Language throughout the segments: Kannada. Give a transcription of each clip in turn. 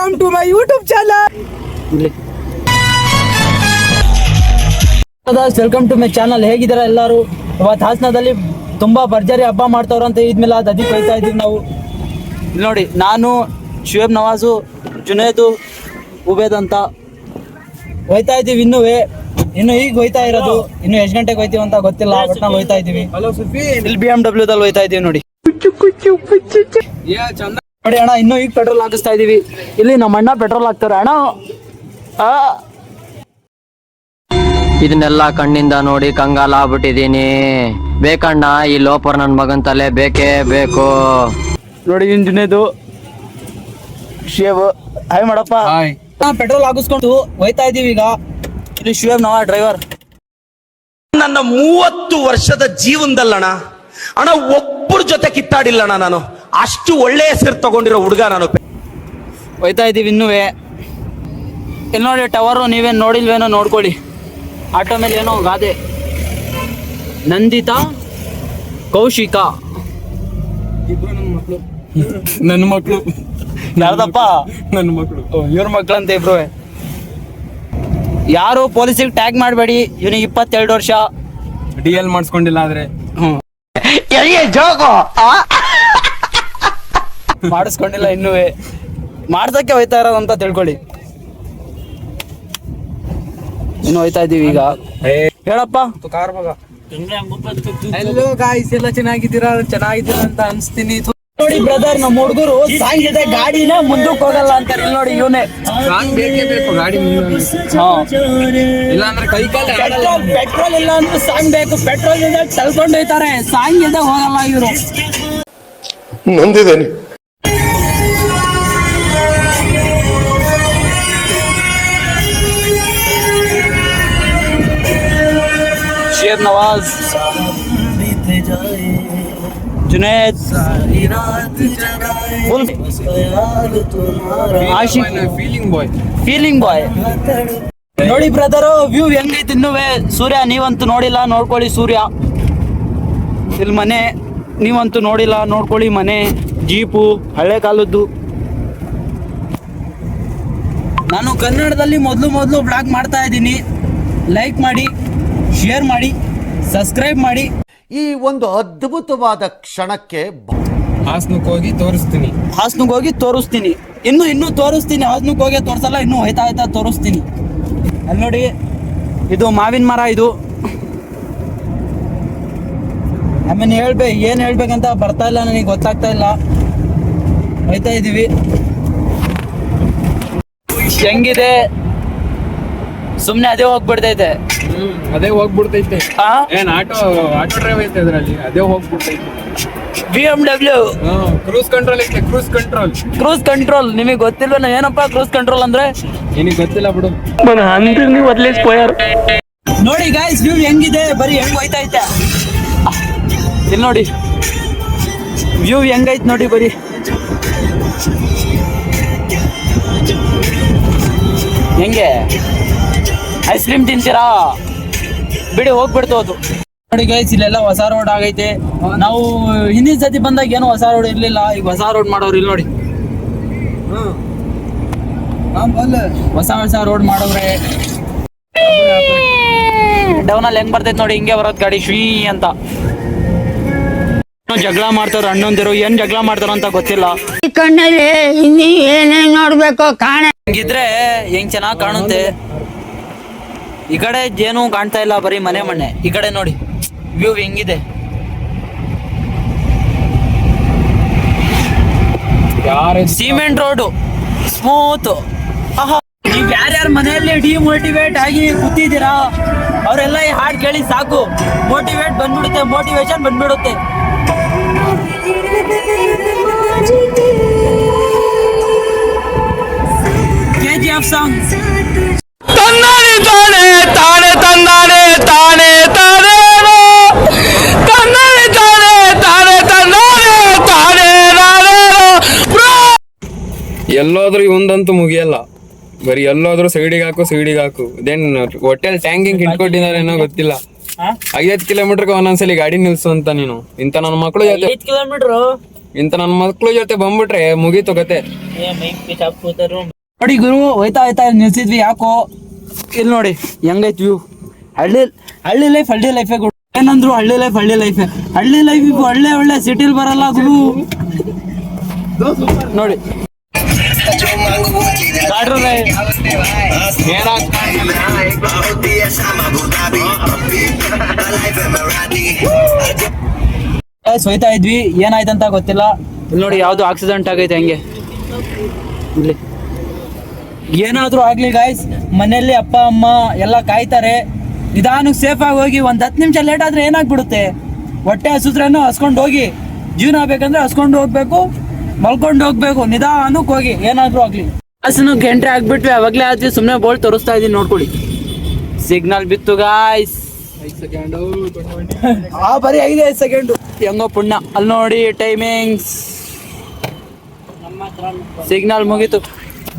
Welcome to my YouTube channel welcome to my channel ಹೇಗಿದ್ದಾರೆ ಎಲ್ಲರೂ? ಇವತ್ತು ಹಾಸನದಲ್ಲಿ ತುಂಬಾ ಭರ್ಜರಿ ಹಬ್ಬ ಮಾಡ್ತಾವ್ರ ಅಂತ ಇದ್ಮೇಲೆ ಅದು ಅದಕ್ಕೆ ಹೋಯ್ತಾ ಇದೀವಿ ನಾವು. ಇಲ್ಲಿ ನೋಡಿ ನಾನು ಶುಯೇಬ್ ನವಾಜು ಜುನೇದು ಉಬೇದ್ ಅಂತ ಹೋಯ್ತಾ ಇದೀವಿ ಇನ್ನೂ. ಇನ್ನು ಈಗ ಹೋಯ್ತಾ ಇರೋದು. ಇನ್ನು ಎಷ್ಟು ಗಂಟೆಗೆ ಹೋಯ್ತೀವಿ ಅಂತ ಗೊತ್ತಿಲ್ಲ ಬಟ್ ನಾವು ಹೋಯ್ತಾ ಇದೀವಿ ಹಲೋ ಸುಫಿ ಇಲ್ಲಿ ಬಿ ಎಂ ಡಬ್ಲ್ಯೂ ದಲ್ಲಿ ಹೋಯ್ತಾ ಇದೀವಿ ನೋಡಿ. ಯಾ ಚಂದ ನೋಡಿ ಅಣ್ಣ ಇನ್ನೂ ಈಗ ಪೆಟ್ರೋಲ್ ಹಾಕಿಸ್ತಾ ಇದೀವಿ. ಇಲ್ಲಿ ನಮ್ಮ ಅಣ್ಣ ಪೆಟ್ರೋಲ್ ಹಾಕ್ತಾರೆ. ಅಣ್ಣ ಆ. ಇದನ್ನೆಲ್ಲ ಕಣ್ಣಿಂದ ನೋಡಿ ಕಂಗಾಲ ಆಗ್ಬಿಟ್ಟಿದೀನಿ ಬೇಕಣ್ಣ ಈ ಲೋಪರ್ ನನ್ನ ಮಗನ್ ತಲೆ ಬೇಕೇ ಬೇಕು. ನೋಡಿ ಇಂಜಿನೇದು ಶೇವ್. ಹಾಯ್ ಮಾಡಪ್ಪ ಹಾಯ್ ಪೆಟ್ರೋಲ್ ಹಾಕಿಸ್ಕೊಂಡು ಹೋಯ್ತಾ ಇದೀವಿ ಈಗ. ಇಲ್ಲಿ ಶುಯೇಬ್ ನಾವ ಡ್ರೈವರ್ ನನ್ನ ಮೂವತ್ತು ವರ್ಷದ ಜೀವನದಲ್ಲಣ ಅಣ್ಣ ಒಬ್ಬರ ಜೊತೆ ಕಿತ್ತಾಡಿಲ್ಲಣ್ಣ ನಾನು. ಅಷ್ಟು ಒಳ್ಳೆ ಹೆಸರು ತಗೊಂಡಿರೋ ಹುಡುಗ ನಾನು ಹೋಯ್ತಾ ಇದ್ದೀವಿ ಇನ್ನೂ ಇಲ್ಲಿ ನೋಡಿ ಟವರು ನೀವೇನು ನೋಡಿಲ್ವೇನೋ ನೋಡ್ಕೊಳ್ಳಿ. ಆಟೋ ಮೇಲೆ ಏನೋ ಗಾದೆ. ನಂದಿತಾ ಕೌಶಿಕ. ಇಬ್ರು ನನ್ನ ಮಕ್ಕಳು ನನ್ನ ಮಕ್ಕಳು ಯಾರ್ದಪ್ಪ ನನ್ನ ಮಕ್ಕಳು ಇವ್ರ ಮಕ್ಳಂತ ಇಬ್ರು. ಯಾರು ಪೊಲೀಸಿಗೆ ಟ್ಯಾಗ್ ಮಾಡಬೇಡಿ ಇವನಿಗೆ ಇಪ್ಪತ್ತೆರಡು ವರ್ಷ. ಡಿ ಎಲ್ ಮಾಡಿಸ್ಕೊಂಡಿಲ್ಲ ಆದ್ರೆ. ಹ್ಮ್. ಮಾಡಿಸ್ಕೊಂಡಿಲ್ಲ ಇನ್ನೂ. ಮಾಡ್ಸಕ್ಕೆ ಹೋಯ್ತಾ ಇರೋದು ಅಂತ ತಿಳ್ಕೊಳ್ಳಿ. ಇನ್ನು ಹೋಯ್ತಾ ಇದೀವಿ ಈಗ. ಹೇಳಪ್ಪ. ಎಲ್ಲೋ ಗಾಯ್ಸ್ ಎಲ್ಲ ಚೆನ್ನಾಗಿದ್ದೀರಾ? ಚೆನ್ನಾಗಿದ್ದೀರಾ ಅಂತ ಅನ್ಸ್ತೀನಿ. ನೋಡಿ ಬ್ರದರ್ ನಮ್ಮ ಹುಡುಗರು ಸಾಂಗ್ ಇದೆ ಗಾಡಿನ ಮುಂದಕ್ಕೆ ಹೋಗಲ್ಲ ಅಂತಾರೆ ಇಲ್ಲಿ ನೋಡಿ ಇವನೇ. ಸಾಂಗ್ ಬೇಕೇ ಬೇಕು ಗಾಡಿ ಮುಂದೆ ಇಲ್ಲ ಅಂದ್ರೆ ಕೈ ಕಾಲು ಪೆಟ್ರೋಲ್ ಪೆಟ್ರೋಲ್ ಇಲ್ಲ ಅಂದ್ರೆ ಸಾಂಗ್ ಬೇಕು. ಪೆಟ್ರೋಲ್ ಇದೆ ತಳ್ಕೊಂಡು ಹೋಯ್ತಾರೆ. ಸಾಂಗ್ ಇದೆ ಹೋಗಲ್ಲ ಇವರು. ನೊಂದಿದ್ದೇನೆ. ಶೇಬ್ ನವಾಜ್ ಜುನೇದ್ ಫುಲ್ ಆಶಿಕ್ ಫೀಲಿಂಗ್ ಬಾಯ್ ಫೀಲಿಂಗ್ ಬಾಯ್ ನೋಡಿ ಬ್ರದರ್ ವ್ಯೂ ಹೆಂಗೈತಿ ಇನ್ನುವೆ? ಸೂರ್ಯ ನೀವಂತೂ ನೋಡಿಲ್ಲ ನೋಡ್ಕೊಳ್ಳಿ ಸೂರ್ಯ. ಇಲ್ಲಿ ಮನೆ ನೀವಂತೂ ನೋಡಿಲ್ಲ ನೋಡ್ಕೊಳ್ಳಿ ಮನೆ. ಜೀಪು ಹಳೆ ಕಾಲದ್ದು. ನಾನು ಕನ್ನಡದಲ್ಲಿ ಮೊದಲು ಮೊದಲು ಬ್ಲಾಗ್ ಮಾಡ್ತಾ ಇದ್ದೀನಿ. ಲೈಕ್ ಮಾಡಿ ಶೇರ್ ಮಾಡಿ. ಸಬ್ಸ್ಕ್ರೈಬ್ ಮಾಡಿ. ಈ ಒಂದು ಅದ್ಭುತವಾದ ಕ್ಷಣಕ್ಕೆ ಹಾಸನಕ್ಕೆ ಹೋಗಿ ತೋರಿಸ್ತೀನಿ. ಹಾಸನಕ್ಕೆ ಹೋಗಿ ತೋರಿಸ್ತೀನಿ. ಇನ್ನು ಇನ್ನೂ ತೋರಿಸ್ತೀನಿ. ಹಾಸನಕ್ಕೆ ಹೋಗಿ ತೋರಿಸಲ್ಲ ಇನ್ನೂ ಹೋಯ್ತಾ ಹೋಯ್ತಾ ತೋರಿಸ್ತೀನಿ. ಅಲ್ಲಿ ನೋಡಿ ಇದು ಮಾವಿನ ಮರ ಇದು. ಆಮೇಲೆ ಹೇಳ್ಬೇ ಏನು ಹೇಳ್ಬೇಕಂತ ಬರ್ತಾ ಇಲ್ಲ ನನಗೆ ಗೊತ್ತಾಗ್ತಾ ಇಲ್ಲ. ಹೋಯ್ತಾ ಇದೀವಿ. ಹೆಂಗಿದೆ? ಸುಮ್ಮನೆ ಅದೇ ಹೋಗ್ಬಿಡ್ತೈತೆ. ಹ್ಮ್ ಅದೇ ಹೋಗ್ಬಿಡ್ತೈತೆ. ಆ? ಏನ್ ಆಟೋ ಆಟೋ ಡ್ರೈವ್ ಐತೆ ಅದ್ರಲ್ಲಿ ಅದೇ ಹೋಗ್ಬಿಡ್ತೈತೆ. B M W cruise control ಐತೆ ಕ್ರೂಸ್ ಕಂಟ್ರೋಲ್ ಕ್ರೂಸ್ ಕಂಟ್ರೋಲ್ ನಿಮಗೆ ಗೊತ್ತಿಲ್ವೇನೋ ಏನಪ್ಪ ಕ್ರೂಸ್ ಕಂಟ್ರೋಲ್ ಅಂದ್ರೆ? ನಿನಗೆ ಗೊತ್ತಿಲ್ಲ ಬಿಡು. ನೋಡಿ ಗಾಯ್ಸ್ ವ್ಯೂ ಹೆಂಗಿದೆ? ಬರೀ ಹೆಂಗ್ ಹೋಯ್ತಾ ಐತೆ ಇಲ್ಲಿ ನೋಡಿ. ವ್ಯೂ ಹೆಂಗೈತ್ ನೋಡಿ ಬರೀ. ಹೆಂಗೆ? ಐಸ್ ಕ್ರೀಮ್ ತಿಂತೀರಾ? ಬಿಡಿ ಹೋಗ್ಬಿಡ್ತು ಅದು. ನೋಡಿ ಗೈಸ್ ಇಲ್ಲೆಲ್ಲ ಹೊಸ ರೋಡ್ ಆಗೈತೆ. ನಾವು ಹಿಂದಿನ ಸತಿ ಬಂದಾಗ ಏನು ಹೊಸ ರೋಡ್ ಇರ್ಲಿಲ್ಲ. ಈಗ ಹೊಸ ರೋಡ್ ಮಾಡೋರು ಇಲ್ಲಿ ನೋಡಿ. ಹೊಸ ಹೊಸ ರೋಡ್ ಮಾಡೋರೆ. ಡೌನ್ ಅಲ್ಲಿ ಹೆಂಗ್ ಬರ್ತೈತೆ ನೋಡಿ ಹಿಂಗೆ ಬರೋದ್ ಗಾಡಿ ಶ್ರೀ ಅಂತ. ಏನೋ ಜಗಳ ಮಾಡ್ತಾರ ಅಣ್ಣಂದಿರು. ಏನ್ ಜಗಳ ಮಾಡ್ತಾರ ಅಂತ ಗೊತ್ತಿಲ್ಲ. ಈ ಕಣ್ಣಲ್ಲಿ ಇನ್ನಿ ಏನೇನ್ ನೋಡ್ಬೇಕು ಕಾಣ. ಹಿಂಗಿದ್ರೆ ಹೆಂಗ್ ಚೆನ್ನಾಗ್ ಕಾಣುತ್ತೆ? ಈ ಕಡೆ ಏನು ಕಾಣ್ತಾ ಇಲ್ಲ ಬರೀ ಮನೆ ಮನೆ ಈ ಕಡೆ ನೋಡಿ ವ್ಯೂ ಹೆಂಗಿದೆ. ಯಾರೇ ಸಿಮೆಂಟ್ ರೋಡು ಸ್ಮೂತ್. ನೀವ್ ಯಾರ್ಯಾರ ಮನೆಯಲ್ಲಿ ಡಿಮೋಟಿವೇಟ್ ಆಗಿ ಕೂತಿದ್ದೀರಾ? ಅವರೆಲ್ಲ ಈ ಹಾಡ್ ಕೇಳಿ ಸಾಕು. ಮೋಟಿವೇಟ್ ಬಂದ್ಬಿಡುತ್ತೆ ಮೋಟಿವೇಶನ್ ಬಂದ್ಬಿಡುತ್ತೆ. ಕೆ ಜಿ ಎಫ್ ಸಾಂಗ್ ಎಲ್ಲೋದ್ರೂ ಇವಂದಂತೂ ಮುಗಿಯಲ್ಲ. ಬರೀ ಎಲ್ಲೋದ್ರೂ ಸೈಡಿಗೆ ಹಾಕು ಸೈಡಿಗೆ ಹಾಕು. ಇದೇನ್ ಹೊಟ್ಟೆಲ್ ಟ್ಯಾಂಕಿಂಗ್ ಏನೋ ಗೊತ್ತಿಲ್ಲ. ಐವತ್ ಕಿಲೋಮೀಟರ್ಗೆ ಒಂದೊಂದ್ಸಲಿ ಗಾಡಿ ನಿಲ್ಸು ಅಂತ ನೀನು. ಇಂತ ನನ್ನ ಮಕ್ಳು ಜೊತೆ ಕಿಲೋಮೀಟರ್ ಇಂತ ನನ್ನ ಮಕ್ಳು ಜೊತೆ ಬಂದ್ಬಿಟ್ರೆ ಮುಗೀತು ಕತೆ ನೋಡಿ ಗುರು ಹೋಯ್ತಾ ಹೋಯ್ತಾ ನಿಲ್ಸಿದ್ವಿ. ಯಾಕೋ? ಇಲ್ಲಿ ನೋಡಿ ಹೆಂಗೈತ್ ವ್ಯೂ ಹಳ್ಳಿ ಹಳ್ಳಿ ಲೈಫ್ ಹಳ್ಳಿ ಲೈಫೇ ಗುರು. ಏನಂದ್ರು ಹಳ್ಳಿ ಲೈಫ್ ಹಳ್ಳಿ ಲೈಫೇ ಹಳ್ಳಿ ಲೈಫ್ ಒಳ್ಳೆ ಒಳ್ಳೆ ಸಿಟಿಲಿ ಬರಲ್ಲ ಗುರು. ನೋಡಿ. ಹೋಯ್ತಾ ಇದ್ವಿ. ಏನಾಯ್ತಂತ ಗೊತ್ತಿಲ್ಲ. ಇಲ್ಲಿ ನೋಡಿ ಯಾವ್ದು ಆಕ್ಸಿಡೆಂಟ್ ಆಗೈತೆ ಹಂಗೆ. ಇಲ್ಲಿ. ಏನಾದ್ರೂ ಆಗ್ಲಿ ಗಾಯ್ಸ್ ಮನೆಯಲ್ಲಿ ಅಪ್ಪ ಅಮ್ಮ ಎಲ್ಲ ಕಾಯ್ತಾರೆ. ನಿಧಾನಕ್ಕೆ ಸೇಫ್ ಆಗಿ ಹೋಗಿ ಒಂದ್ ಹತ್ತು ನಿಮಿಷ ಲೇಟ್ ಆದ್ರೆ ಏನಾಗ್ಬಿಡುತ್ತೆ? ಹೊಟ್ಟೆ ಹಸುದ್ರೇನು ಹಸ್ಕೊಂಡು ಹೋಗಿ. ಜೀವನ ಬೇಕಂದ್ರೆ ಹಸ್ಕೊಂಡು ಹೋಗ್ಬೇಕು ಮಲ್ಕೊಂಡು ಹೋಗ್ಬೇಕು. ನಿಧಾನಕ್ಕೆ ಹೋಗಿ. ಏನಾದ್ರೂ ಆಗ್ಲಿ. ಹಸನು ಎಂಟ್ರಿ ಆಗ್ಬಿಟ್ವಿ ಅವಾಗ್ಲೇ ಆದ್ವಿ ಸುಮ್ಮನೆ ಬೋಲ್ ತೋರಿಸ್ತಾ ಇದೀನಿ ನೋಡ್ಕೊಳ್ಳಿ. ಸಿಗ್ನಲ್ ಬಿತ್ತು ಗಾಯ್ಸ್ ಆ ಬರೀ ಐದು ಐದು ಸೆಕೆಂಡು ಹೆಂಗೋ ಪುಣ್ಯ. ಅಲ್ಲಿ ನೋಡಿ ಟೈಮಿಂಗ್ಸ್ ಸಿಗ್ನಲ್ ಮುಗೀತು.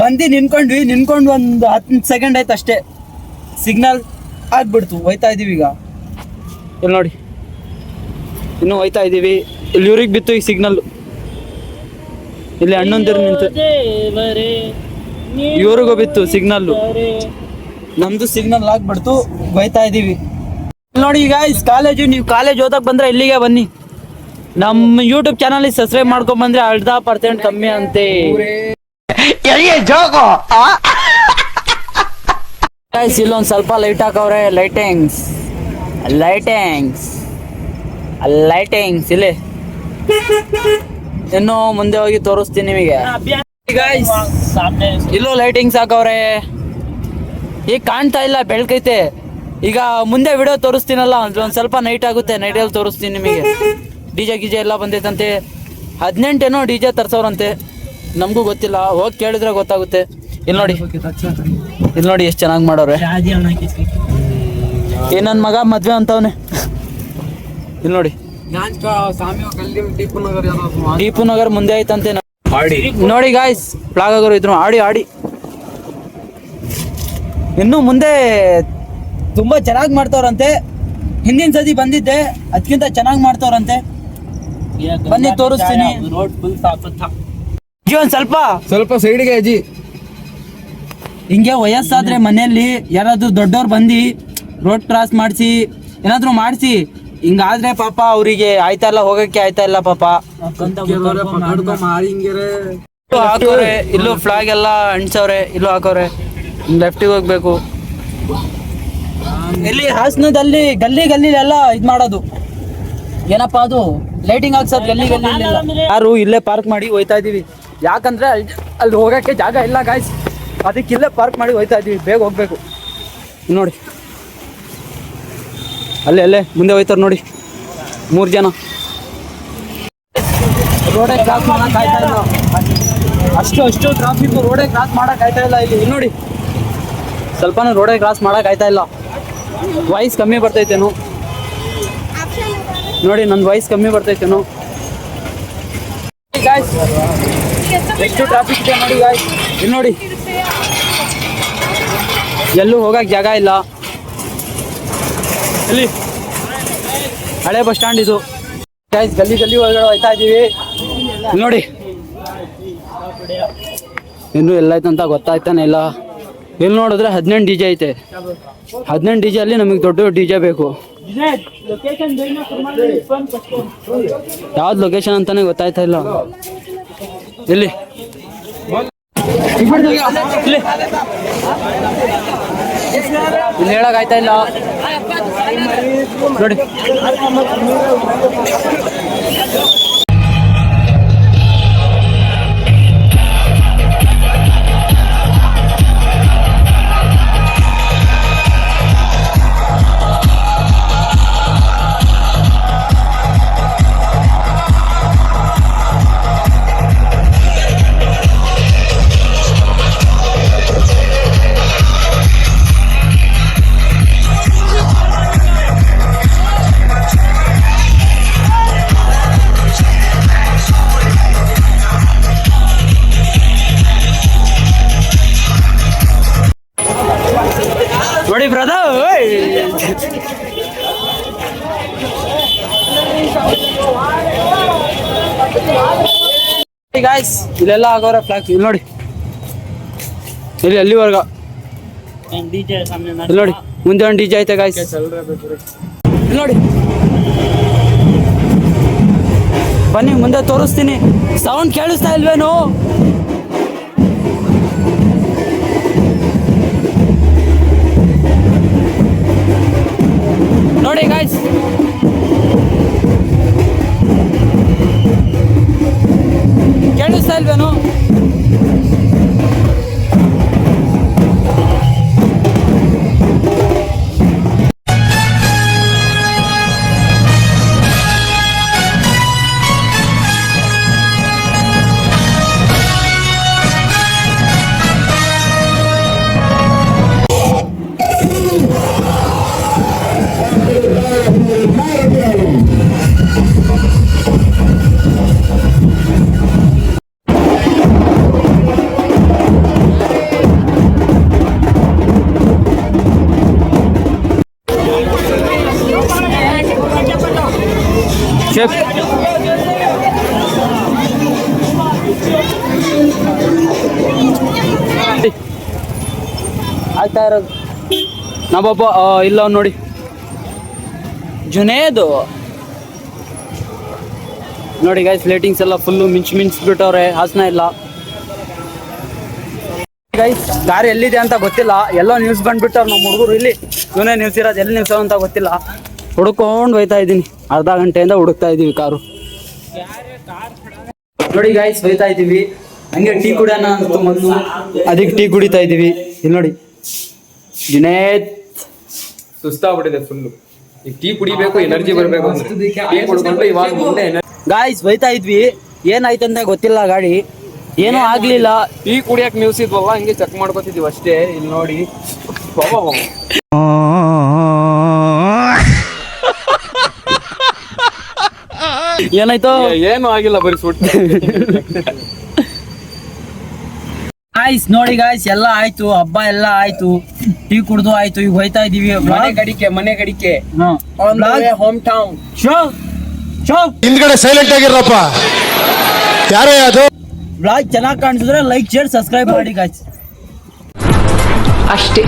ಬಂದು ನಿನ್ಕೊಂಡ್ವಿ ನಿನ್ಕೊಂಡು ಒಂದು ಹತ್ತು ಸೆಕೆಂಡ್ ಆಯ್ತು ಅಷ್ಟೇ. ಸಿಗ್ನಲ್ ಆಗ್ಬಿಡ್ತು ಹೋಯ್ತಾ ಇದೀವಿ ಈಗ. ಇಲ್ಲಿ ನೋಡಿ. ಇನ್ನು ಹೋಯ್ತಾ ಇದೀವಿ. ಇಲ್ಲಿ ಇವ್ರಿಗೆ ಬಿತ್ತು ಈ ಸಿಗ್ನಲ್ ಇಲ್ಲಿ ಹಣ್ಣೊಂದಿರು ನಿಂತು. ಇವ್ರಿಗೂ ಬಿತ್ತು ಸಿಗ್ನಲ್ ನಮ್ದು ಸಿಗ್ನಲ್ ಆಗ್ಬಿಡ್ತು ಬೈತಾ ಇದೀವಿ. ನೋಡಿ ಈಗ ಕಾಲೇಜು ನೀವು ಕಾಲೇಜ್ ಓದಕ್ ಬಂದ್ರೆ ಇಲ್ಲಿಗೆ ಬನ್ನಿ. ನಮ್ಮ ಯೂಟ್ಯೂಬ್ ಚಾನಲ್ ಸಬ್ಸ್ಕ್ರೈಬ್ ಮಾಡ್ಕೊಂಡ್ ಬಂದ್ರೆ ಅರ್ಧ ಪರ್ಸೆಂಟ್ ಕಮ್ಮಿ ಅಂತೆ. ಇಲ್ಲೊಂದ್ ಸ್ವಲ್ಪ ಲೈಟ್ ಹಾಕವ್ರೆ ಲೈಟಿಂಗ್ಸ್ ಲೈಟಿಂಗ್ಸ್ ಲೈಟಿಂಗ್ಸ್ ಇಲ್ಲಿ. ಇನ್ನು ಮುಂದೆ ಹೋಗಿ ತೋರಿಸ್ತೀನಿ ನಿಮಗೆ. ಇಲ್ಲೂ ಲೈಟಿಂಗ್ಸ್ ಹಾಕವ್ರೆ. ಈಗ ಕಾಣ್ತಾ ಇಲ್ಲ ಬೆಳಕೈತೆ. ಈಗ ಮುಂದೆ ವಿಡಿಯೋ ತೋರಿಸ್ತೀನಲ್ಲ ಒಂದ್ ಸ್ವಲ್ಪ ನೈಟ್ ಆಗುತ್ತೆ ನೈಟಲ್ಲಿ ತೋರಿಸ್ತೀನಿ ನಿಮಗೆ. ಡಿಜೆ ಗಿಜೆ ಎಲ್ಲ ಬಂದೈತಂತೆ. ಹದಿನೆಂಟೇನೋ ಡಿಜೆ ತರ್ಸೋರಂತೆ ನಮಗೂ ಗೊತ್ತಿಲ್ಲ ಹೋಗಿ ಕೇಳಿದ್ರೆ ಗೊತ್ತಾಗುತ್ತೆ. ಇಲ್ಲಿ ನೋಡಿ. ಇಲ್ಲಿ ನೋಡಿ ಎಷ್ಟು ಚೆನ್ನಾಗಿ ಮಾಡೋರೆ. ಏ ನನ್ನ ಮಗ ಮದ್ವೆ ಅಂತವನೆ. ಇಲ್ಲಿ ನೋಡಿ. ದೀಪು ನಗರ್ ಮುಂದೆ ಐತಂತೆ ಆಡಿ. ನೋಡಿ ಗಾಯ್ಸ್ ಪ್ಲಾಗ್ ಆಗೋರು ಇದ್ರು ಆಡಿ ಆಡಿ. ಇನ್ನು ಮುಂದೆ ತುಂಬಾ ಚೆನ್ನಾಗಿ ಮಾಡ್ತವ್ರಂತೆ. ಹಿಂದಿನ ಸತಿ ಬಂದಿದ್ದೆ ಅದಕ್ಕಿಂತ ಚೆನ್ನಾಗಿ ಮಾಡ್ತವ್ರಂತೆ. ಬನ್ನಿ ತೋರಿಸ್ತೀನಿ. ಜೀವನ್ ಸ್ವಲ್ಪ. ಸ್ವಲ್ಪ ಸೈಡ್ಗೆ ಅಜ್ಜಿ. ಹಿಂಗೆ ವಯಸ್ಸಾದ್ರೆ ಮನೆಯಲ್ಲಿ ಯಾರಾದ್ರೂ ದೊಡ್ಡವ್ರು ಬಂದು ರೋಡ್ ಕ್ರಾಸ್ ಮಾಡಿಸಿ ಏನಾದ್ರೂ ಮಾಡಿಸಿ. ಹಿಂಗಾದ್ರೆ ಪಾಪ ಅವರಿಗೆ ಆಯ್ತಾ ಇಲ್ಲ ಹೋಗಕ್ಕೆ ಆಯ್ತಾ ಇಲ್ಲ ಪಾಪ ಹಾಕೋರೆ, ಇಲ್ಲೂ ಫ್ಲಾಗ್ ಎಲ್ಲ ಅಂಟ್ಸವ್ರೆ, ಇಲ್ಲೂ ಹಾಕೋರೆ. ಲೆಫ್ಟಿಗೆ ಹೋಗ್ಬೇಕು. ಇಲ್ಲಿ ಹಾಸನದಲ್ಲಿ ಗಲ್ಲಿ ಗಲ್ಲಿ ಎಲ್ಲ ಇದ್ ಮಾಡೋದು. ಏನಪ್ಪಾ ಅದು? ಲೈಟಿಂಗ್ ಹಾಕ್ಸೋದು ಗಲ್ಲಿ ಗಲ್ಲಿ ಯಾರು ಇಲ್ಲೇ ಪಾರ್ಕ್ ಮಾಡಿ ಹೋಯ್ತಾ ಇದೀವಿ. ಯಾಕಂದ್ರೆ ಅಲ್ಲಿ ಅಲ್ಲಿ ಹೋಗಕ್ಕೆ ಜಾಗ ಇಲ್ಲ ಗಾಯ್ಸ್ ಅದಕ್ಕೆ ಇಲ್ಲೇ ಪಾರ್ಕ್ ಮಾಡಿ ಹೋಯ್ತಾ ಇದೀವಿ. ಬೇಗ ಹೋಗ್ಬೇಕು. ನೋಡಿ. ಅಲ್ಲೇ ಅಲ್ಲೇ, ಮುಂದೆ ಹೋಯ್ತಾರೆ ನೋಡಿ. ಮೂರು ಜನ. ರೋಡೇ ಕ್ರಾಸ್ ಮಾಡಕ್ ಆಯ್ತಾ ಇಲ್ಲ. ಅಷ್ಟು ಅಷ್ಟು ಟ್ರಾಫಿಕ್ ರೋಡೇ ಕ್ರಾಸ್ ಮಾಡಕ್ ಆಯ್ತಾ ಇಲ್ಲ ಇಲ್ಲಿ. ನೋಡಿ. ಸ್ವಲ್ಪನೂ ರೋಡೇ ಕ್ರಾಸ್ ಮಾಡಕ್ ಆಯ್ತಾ ಇಲ್ಲ. ವಾಯ್ಸ್ ಕಮ್ಮಿ ಬರ್ತೈತೇನು. ನೋಡಿ ನನ್ನ ವಾಯ್ಸ್ ಕಮ್ಮಿ ಬರ್ತೈತೇನು. ಎಷ್ಟು ಟ್ರಾಫಿಕ್ ಇದೆ ನೋಡಿ ಗಾಯ್ಸ್ ಇಲ್ಲಿ ನೋಡಿ. ಎಲ್ಲೂ ಹೋಗಕ್ ಜಾಗ ಇಲ್ಲ. ಇಲ್ಲಿ. ಹಳೆ ಬಸ್ ಸ್ಟ್ಯಾಂಡ್ ಇದು. ಗಾಯ್ಸ್ ಗಲ್ಲಿ ಗಲ್ಲಿ ಒಳಗಡೆ ಹೋಯ್ತಾ ಇದೀವಿ. ನೋಡಿ. ಇನ್ನು ಎಲ್ಲ ಐತಂತ ಗೊತ್ತಾಯ್ತಾನೆ ಇಲ್ಲ. ಇಲ್ಲಿ ನೋಡಿದ್ರೆ ಹದಿನೆಂಟು ಡಿ ಜೆ ಐತೆ. ಹದಿನೆಂಟು ಡಿ ಜೆ ಅಲ್ಲಿ ನಮಗೆ ದೊಡ್ಡ ಡಿ ಜೆ ಬೇಕು. ಯಾವ್ದು ಲೊಕೇಶನ್ ಅಂತಾನೆ ಗೊತ್ತಾಯ್ತಾ ಇಲ್ಲ. ಇಲ್ಲಿ. ಇಲ್ಲಿ. ಹೇಳಕ್ ಆಯ್ತಾ ಇಲ್ಲ. ನೋಡಿ. ಗಾಯ್ಸ್ ಇಲ್ಲೆಲ್ಲ ಆಗೋರ ಫ್ಲಾಕ್ ಇಲ್ಲಿ ನೋಡಿ. ಇಲ್ಲಿ ಅಲ್ಲಿವರೆಗ. ಇಲ್ಲಿ ನೋಡಿ. ಮುಂದೆ ಒಂದು ಡಿಜೆ ಐತೆ ಗಾಯ್ಸ್ ನೋಡಿ. ಬನ್ನಿ, ಮುಂದೆ ತೋರಿಸ್ತೀನಿ. ಸೌಂಡ್ ಕೇಳಿಸ್ತಾ ಇಲ್ವೇನು? ಆಗ್ತಾ ಇರೋದು. ಇಲ್ಲ ನೋಡಿ. ಜುನೇದು. ನೋಡಿ ಗೈಸ್ ಲೈಟಿಂಗ್ಸ್ ಎಲ್ಲ ಫುಲ್ಲು ಮಿಂಚ್ ಮಿಂಚ್ ಬಿಟ್ಟವ್ರೆ ಹಾಸನ ಇಲ್ಲ. ಗೈಸ್ ದಾರಿ ಎಲ್ಲಿದೆ ಅಂತ ಗೊತ್ತಿಲ್ಲ. ಎಲ್ಲೋ ನ್ಯೂಸ್ ಬಂದ್ಬಿಟ್ಟವ್ರು ನಮ್ಮ ಹುಡುಗರು ಇಲ್ಲಿ. ಇವನೇ ನ್ಯೂಸ್ ಇರೋದು, ಎಲ್ಲಿ ನ್ಯೂಸ್ ಅಂತ ಗೊತ್ತಿಲ್ಲ. ಹುಡ್ಕೊಂಡು ಹೋಯ್ತಾ ಇದ್ದೀನಿ. ಅರ್ಧ ಗಂಟೆಯಿಂದ ಹುಡುಕ್ತಾ ಇದ್ದೀವಿ ಕಾರು. ನೋಡಿ ಗೈಸ್ ಹೋಯ್ತಾ ಇದ್ದೀವಿ ಹಂಗೆ ಟೀ ಕುಡಿಯೋಣ ಅಂತ ಅದಕ್ಕೆ ಟೀ ಕುಡಿತಾ ಇದ್ದೀವಿ ಇಲ್ಲಿ ನೋಡಿ. ಜುನೇದ್ ಸುಸ್ತಾಗ್ಬಿಟ್ಟಿದೆ ಫುಲ್ಲು ಈಗ ಟೀ ಕುಡಿಬೇಕು ಎನರ್ಜಿ ಬರಬೇಕು ಟೀ ಕುಡ್ಕೊಂಡು ಇವಾಗ ಮುಂದೆ ಗಾಯ್ಸ್ ಬೈತಾ ಇದ್ವಿ. ಏನಾಯ್ತಂತ ಗೊತ್ತಿಲ್ಲ ಗಾಡಿ. ಏನೂ ಆಗ್ಲಿಲ್ಲ. ಟೀ ಕುಡಿಯಕ್ ನ್ಯೂಸ್ ಇದ್ವಲ್ಲ ಹಂಗೆ ಚೆಕ್ ಮಾಡ್ಕೊತಿದೀವಿ ಅಷ್ಟೇ. ಇಲ್ಲಿ ನೋಡಿ. ಏನಾಯ್ತು? ಏನು ಆಗಿಲ್ಲ ಬರೀ ಸುಟ್ ಗಾಯ್ಸ್ ನೋಡಿ ಗಾಯ್ಸ್ ಎಲ್ಲ ಆಯ್ತು. ಹಬ್ಬ ಎಲ್ಲ ಆಯ್ತು. ಟೀ ಕುಡ್ದು ಆಯ್ತು ಈಗ ಹೋಯ್ತಾ ಇದೀವಿ. ಮನೆ ಗಡಿಕೆ ಮನೆ ಗಡಿಕೆ. Home town show show. ಹಿಂದ್ಗಡೆ ಸೈಲೆಂಟ್ ಆಗಿರಪ್ಪ ಯಾರೇ ಅದು? ಬ್ಲಾಗ್ ಚೆನ್ನಾಗಿ ಕಾಣಿಸಿದ್ರೆ ಲೈಕ್ ಶೇರ್ ಸಬ್ಸ್ಕ್ರೈಬ್ ಮಾಡಿ ಗಾಯ್ಸ್ ಅಷ್ಟೇ.